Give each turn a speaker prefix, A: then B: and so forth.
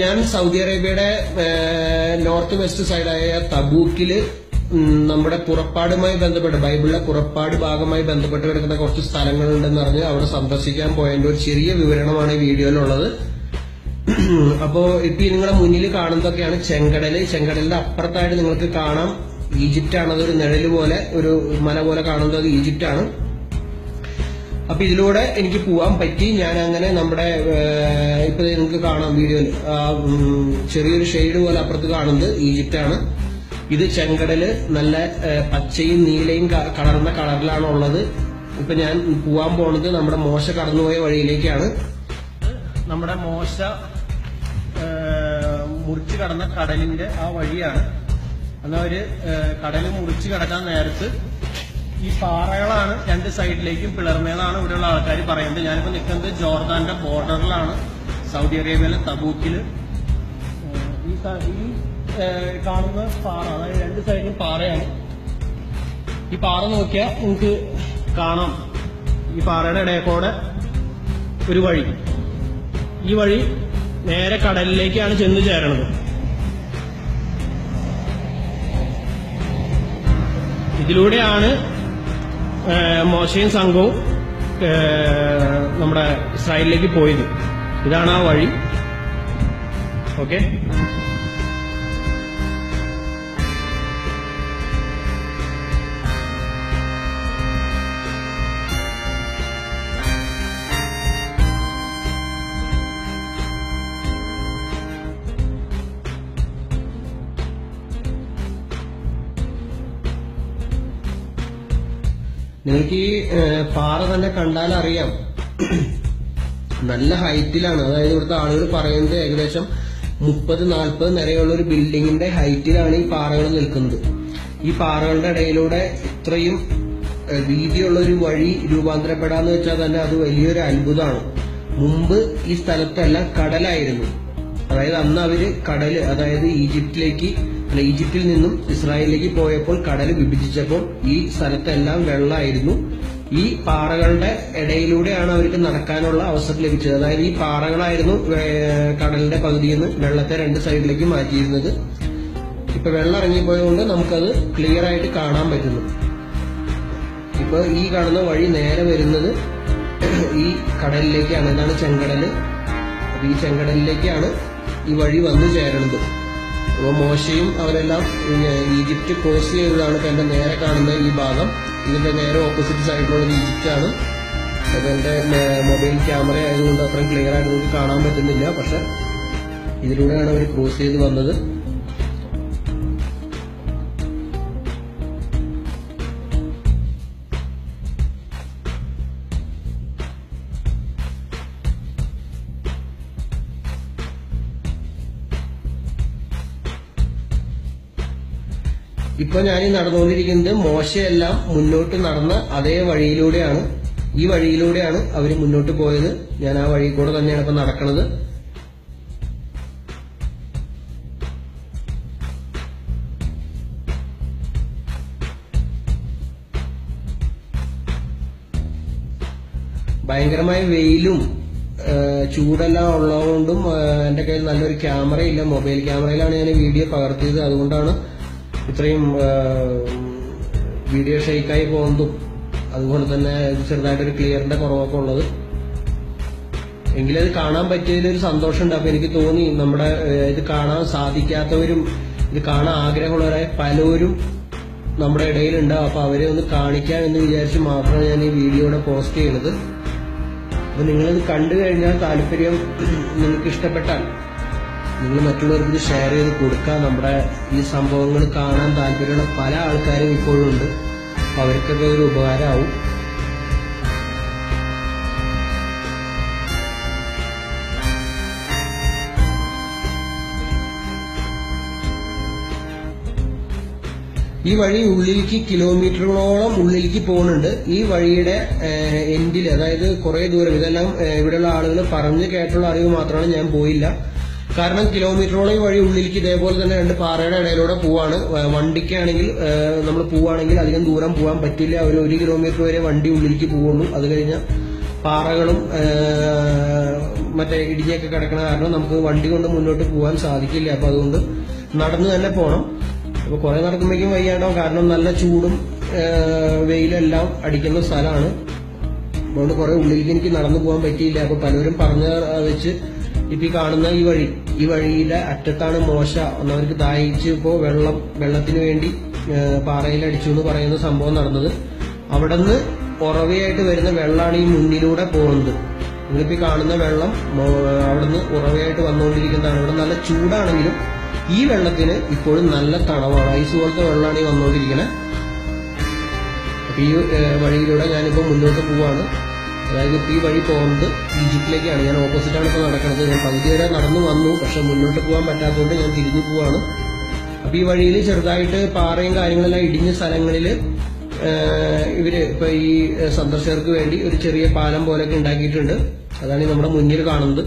A: ഞാൻ സൗദി അറേബ്യയുടെ north west സൈഡായ തബൂക്കിൽ നമ്മുടെ പുറപ്പാടുമായി ബന്ധപ്പെട്ട് ബൈബിളിലെ പുറപ്പാട് ഭാഗമായി ബന്ധപ്പെട്ട് കിടക്കുന്ന കുറച്ച് സ്ഥലങ്ങളുണ്ടെന്ന് പറഞ്ഞ് അവിടെ സന്ദർശിക്കാൻ പോയതിന്റെ ഒരു ചെറിയ വിവരണമാണ് ഈ വീഡിയോയിലുള്ളത്. അപ്പോ ഇപ്പൊ നിങ്ങളുടെ മുന്നിൽ കാണുന്നതൊക്കെയാണ് ചെങ്കടൽ. ചെങ്കടലിന്റെ അപ്പുറത്തായിട്ട് നിങ്ങൾക്ക് കാണാം. ഈജിപ്റ്റ് ആണ് അതൊരു നിഴൽ പോലെ ഒരു മല പോലെ കാണുന്നത് ഈജിപ്റ്റ് ആണ് അപ്പൊ ഇതിലൂടെ എനിക്ക് പോവാൻ പറ്റി. ഞാൻ അങ്ങനെ നമ്മുടെ ഇപ്പൊ നിങ്ങൾക്ക് കാണാം വീഡിയോയിൽ. ചെറിയൊരു ഷെയ്ഡ് പോലെ അപ്പുറത്ത് കാണുന്നത് ഈജിപ്റ്റ് ആണ് ഇത് ചെങ്കടൽ നല്ല പച്ചയും നീലയും കളർന്ന കളറിലാണ് ഉള്ളത്. ഇപ്പൊ ഞാൻ പോവാൻ പോണത് നമ്മുടെ മോശ കടന്നുപോയ വഴിയിലേക്കാണ്. നമ്മുടെ മോശ മുറിച്ചു കടന്ന കടലിന്റെ ആ വഴിയാണ്. എന്നാൽ ഒരു കടൽ മുറിച്ച് കടക്കാൻ നേരത്ത് ഈ പാറകളാണ് രണ്ട് സൈഡിലേക്കും പിളർന്നതാണ് ഇവിടെയുള്ള ആൾക്കാർ പറയുന്നത്. ഞാനിപ്പോ നിൽക്കുന്നത് ജോർദാന്റെ ബോർഡറിലാണ് സൗദി അറേബ്യയിലെ തബൂക്കിൽ ഈ കാണുന്ന പാറ അതായത് രണ്ട് സൈഡിലും പാറയാണ്. ഈ പാറ നോക്കിയാൽ നിങ്ങൾക്ക് കാണാം. ഈ പാറയുടെ ഇടയിൽ ഒരു വഴി. ഈ വഴി നേരെ കടലിലേക്കാണ് ചെന്ന് ചേരണത്. ഇതിലൂടെയാണ് മോശയും സംഘവും നമ്മുടെ ഇസ്രായേലിലേക്ക് പോയത്. ഇതാണ് ആ വഴി. ഓക്കെ? നിങ്ങൾക്ക് ഈ പാറ തന്നെ കണ്ടാൽ അറിയാം. നല്ല ഹൈറ്റിലാണ്. അതായത് ഇവിടുത്തെ ആളുകൾ പറയുന്നത് ഏകദേശം മുപ്പത് നാൽപ്പത് നിരയുള്ള ഒരു ബിൽഡിങ്ങിന്റെ ഹൈറ്റിലാണ് ഈ പാറകൾ നിൽക്കുന്നത്. ഈ പാറകളുടെ ഇടയിലൂടെ ഇത്രയും വീതിയുള്ള ഒരു വഴി രൂപാന്തരപ്പെടാന്ന് വെച്ചാൽ തന്നെ അത് വലിയൊരു അത്ഭുതമാണ്. മുമ്പ് ഈ സ്ഥലത്തെല്ലാം കടലായിരുന്നു. അതായത് അന്ന് അവർ കടൽ അതായത് ഈജിപ്തിലേക്ക് ഈജിപ്തിൽ നിന്നും ഇസ്രായേലിലേക്ക് പോയപ്പോൾ കടൽ വിഭജിച്ചപ്പോൾ ഈ സ്ഥലത്തെല്ലാം വെള്ളമായിരുന്നു. ഈ പാറകളുടെ ഇടയിലൂടെയാണ് അവർക്ക് നടക്കാനുള്ള അവസരം ലഭിച്ചത്. അതായത് ഈ പാറകളായിരുന്നു കടലിന്റെ പകുതിയിൽ നിന്ന് വെള്ളത്തെ രണ്ട് സൈഡിലേക്ക് മാറ്റിയിരുന്നത്. ഇപ്പൊ വെള്ളം ഇറങ്ങിപ്പോയതുകൊണ്ട് നമുക്കത് ക്ലിയർ ആയിട്ട് കാണാൻ പറ്റുന്നു. ഇപ്പൊ ഈ കാണുന്ന വഴി നേരെ വരുന്നത് ഈ കടലിലേക്കാണ്. ഇതാണ് ചെങ്കടൽ? അപ്പൊ ഈ ചെങ്കടലിലേക്കാണ് ഈ വഴി വന്നു ചേരുന്നത് അപ്പോൾ മോശയും അവരെല്ലാം ഈജിപ്റ്റ് ക്രോസ് ചെയ്തതാണ് ഇപ്പൊ എന്റെ നേരെ കാണുന്ന ഈ ഭാഗം. ഇതിന്റെ നേരെ ഓപ്പോസിറ്റ് സൈഡിലുള്ളത് ഈജിപ്റ്റ് ആണ്. അപ്പൊ എന്റെ മൊബൈൽ ക്യാമറ ആയതുകൊണ്ട് അത്രയും ക്ലിയർ ആയിട്ട് നമുക്ക് കാണാൻ പറ്റുന്നില്ല. പക്ഷെ ഇതിലൂടെയാണ് അവർ ക്രോസ് ചെയ്ത് വന്നത്. ഇപ്പൊ ഞാൻ നടന്നുകൊണ്ടിരിക്കുന്നത് മോശയെല്ലാം മുന്നോട്ട് നടന്ന അതേ വഴിയിലൂടെയാണ്. ഈ വഴിയിലൂടെയാണ് അവർ മുന്നോട്ട് പോയത്. ഞാൻ ആ വഴി കൂടെ തന്നെയാണ് ഇപ്പൊ നടക്കുന്നത് ഭയങ്കരമായ വെയിലും ചൂടെല്ലാം ഉള്ളതുകൊണ്ടും എന്റെ കയ്യിൽ നല്ലൊരു ക്യാമറയില്ല. മൊബൈൽ ക്യാമറയിലാണ് ഞാൻ വീഡിയോ പകർത്തിയത്. അതുകൊണ്ടാണ് ഇത്രയും വീഡിയോ ഷെയ്ക്കായി പോകുന്നതും അതുപോലെ തന്നെ ചെറുതായിട്ടൊരു ക്ലിയറിന്റെ കുറവൊക്കെ ഉള്ളത്. എങ്കിലത് കാണാൻ പറ്റിയതിൽ ഒരു സന്തോഷമുണ്ട്. അപ്പൊ എനിക്ക് തോന്നി നമ്മുടെ ഇത് കാണാൻ സാധിക്കാത്തവരും ഇത് കാണാൻ ആഗ്രഹമുള്ളവരായ പലരും നമ്മുടെ ഇടയിലുണ്ടാവും അപ്പൊ അവരെ ഒന്ന് കാണിക്കാം എന്ന് വിചാരിച്ച് മാത്രമാണ് ഞാൻ ഈ വീഡിയോയുടെ പോസ്റ്റ് ചെയ്യുന്നത്. അപ്പൊ നിങ്ങളിത് കണ്ടു കഴിഞ്ഞാൽ താല്പര്യം നിങ്ങൾക്ക് ഇഷ്ടപ്പെട്ടാൽ നിങ്ങൾ മറ്റുള്ളവർക്ക് ഷെയർ ചെയ്ത് കൊടുക്കുക നമ്മുടെ ഈ സംഭവങ്ങൾ കാണാൻ താല്പര്യമുള്ള പല ആൾക്കാരും ഇപ്പോഴും ഉണ്ട് അവർക്കൊക്കെ ഒരു ഉപകാരമാവും. ഈ വഴി ഉള്ളിലേക്ക് കിലോമീറ്ററുകളോളം ഉള്ളിലേക്ക് പോകുന്നുണ്ട്. ഈ വഴിയുടെ എൻഡിൽ അതായത് കുറേ ദൂരം ഇതെല്ലാം ഇവിടെയുള്ള ആളുകൾ പറഞ്ഞു കേട്ടുള്ള അറിവ് മാത്രമാണ് ഞാൻ പോയില്ല. കാരണം കിലോമീറ്ററോളം വഴി ഉള്ളിലേക്ക് ഇതേപോലെ തന്നെ രണ്ട് പാറയുടെ ഇടയിലൂടെ പോവാണ്. വണ്ടിക്കാണെങ്കിൽ നമ്മൾ പോവാണെങ്കിൽ അധികം ദൂരം പോവാൻ പറ്റില്ല. ഒരു ഒരു കിലോമീറ്റർ വരെ വണ്ടി ഉള്ളിലേക്ക് പോവുള്ളൂ. അത് കഴിഞ്ഞാൽ പാറകളും മറ്റേ ഇടിഞ്ഞൊക്കെ കിടക്കണ കാരണം നമുക്ക് വണ്ടി കൊണ്ട് മുന്നോട്ട് പോകാൻ സാധിക്കില്ല. അപ്പൊ അതുകൊണ്ട് നടന്നു തന്നെ പോകണം അപ്പൊ കുറെ നടക്കുമ്പോഴേക്കും വയ്യാണ്ടോ കാരണം നല്ല ചൂടും വെയിലെല്ലാം അടിക്കുന്ന സ്ഥലമാണ്. അതുകൊണ്ട് കുറെ ഉള്ളിലേക്ക് എനിക്ക് നടന്നു പോകാൻ പറ്റിയില്ല. അപ്പൊ പലരും പറഞ്ഞ വെച്ച് ഇപ്പൊ ഈ കാണുന്ന ഈ വഴി. ഈ വഴിയിലെ അറ്റത്താണ് മോശ. ഒന്നവർക്ക് ദാഹിച്ച് ഇപ്പോ വെള്ളം വെള്ളത്തിന് വേണ്ടി പാറയിൽ അടിച്ചു എന്ന് പറയുന്ന സംഭവം നടന്നത്. അവിടെ നിന്ന് ഉറവയായിട്ട് വരുന്ന വെള്ളമാണ് ഈ മുന്നിലൂടെ പോകുന്നത്. നിങ്ങളിപ്പോ കാണുന്ന വെള്ളം അവിടെ നിന്ന് ഉറവയായിട്ട് വന്നുകൊണ്ടിരിക്കുന്നതാണ്. ഇവിടെ നല്ല ചൂടാണെങ്കിലും ഈ വെള്ളത്തിന് ഇപ്പോഴും നല്ല തണവാണ്. ഐസ് പോലത്തെ വെള്ളമാണ് ഈ വന്നുകൊണ്ടിരിക്കുന്നത് അപ്പൊ ഈ വഴിയിലൂടെ ഞാനിപ്പോ മുന്നോട്ട് പോവാണ്. അതായത് ഈ വഴി പോകുന്നത് ഈജിപ്തിലേക്കാണ്. ഞാൻ ഓപ്പോസിറ്റാണ് ഇപ്പോൾ നടക്കുന്നത്. ഞാൻ പകുതി വരെ നടന്നു വന്നു. പക്ഷെ മുന്നോട്ട് പോകാൻ പറ്റാത്തതുകൊണ്ട് ഞാൻ തിരിഞ്ഞു പോവാണ്. അപ്പം ഈ വഴിയിൽ ചെറുതായിട്ട് പാറയും കാര്യങ്ങളെല്ലാം ഇടിഞ്ഞ സ്ഥലങ്ങളിൽ ഇവർ ഇപ്പൊ ഈ സന്ദർശകർക്ക് വേണ്ടി ഒരു ചെറിയ പാലം പോലെയൊക്കെ ഉണ്ടാക്കിയിട്ടുണ്ട്. അതാണ് നമ്മുടെ മുന്നിൽ കാണുന്നത്.